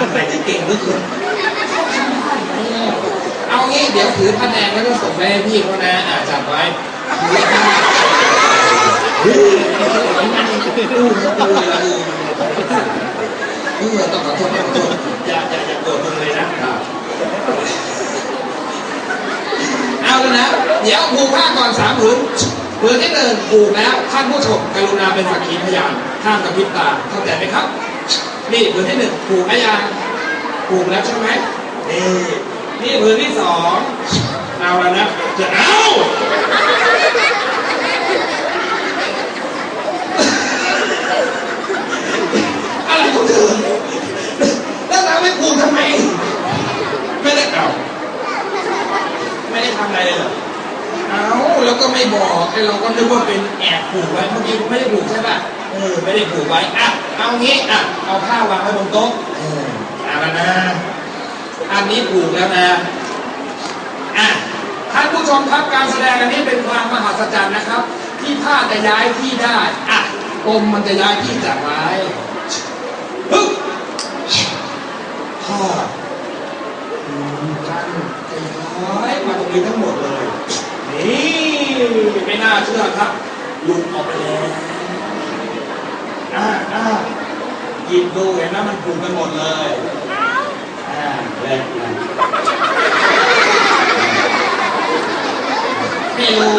บางไหนที่เก่งเหลือเกินเอางี้เดี๋ยวถือพระแนงแล้วก็ส่งไปให้พี่เขานะอ่าจับไว้ดูดูเลยดูเออต้องขอโทษต้องขอโทษอย่าอย่าอย่าโกรธมึงเลยนะเอาแล้วนะ เดี๋ยวผูกผ้าก่อนสามผืนผืนที่หนึ่งผูกแล้วท่านผู้ชมกรุณาเป็นสักขีพยานห้ามกระพริบตาเข้าใจไหมครับ นี่ผืนที่หนึ่งผูกแล้วยังผูกแล้วใช่ไหมนี่นี่ผืนที่สองเอาแล้วนะจะเอาอะไรของเธอแล้วเราไม่ผูกทำไม ไม่ได้เอาไม่ได้ทำอะไรเลยเหรอเอา แล้วก็ไม่บอกไอ้เราก็นึกว่าเป็นแอบผูกไว้เมื่อกี้ไม่ได้ผูกใช่ป่ะเออไม่ได้ผูกไว้อะเอางี้อะเอาผ้าวางไว้บนโต๊ะเออเอาล้วนะอันนี้ผูกแล้วนะอะท่านผู้ชมครับการแสดงอันนี้เป็นความมหัศจรรย์นะครับ ที่ผ้าจะย้ายที่ได้อะกรมมันจะย้ายที่จากไว้ฮึผ้าอืมกันจะย้ายมาตรงนี้ทั้งหมดเลย ไม่น่าเชื่อครับหลุดออกไปแล้วอ่าอ่าหยิบดูเห็นไหมมันผูกกันหมดเลยอ่าแรกเลยไม่รู้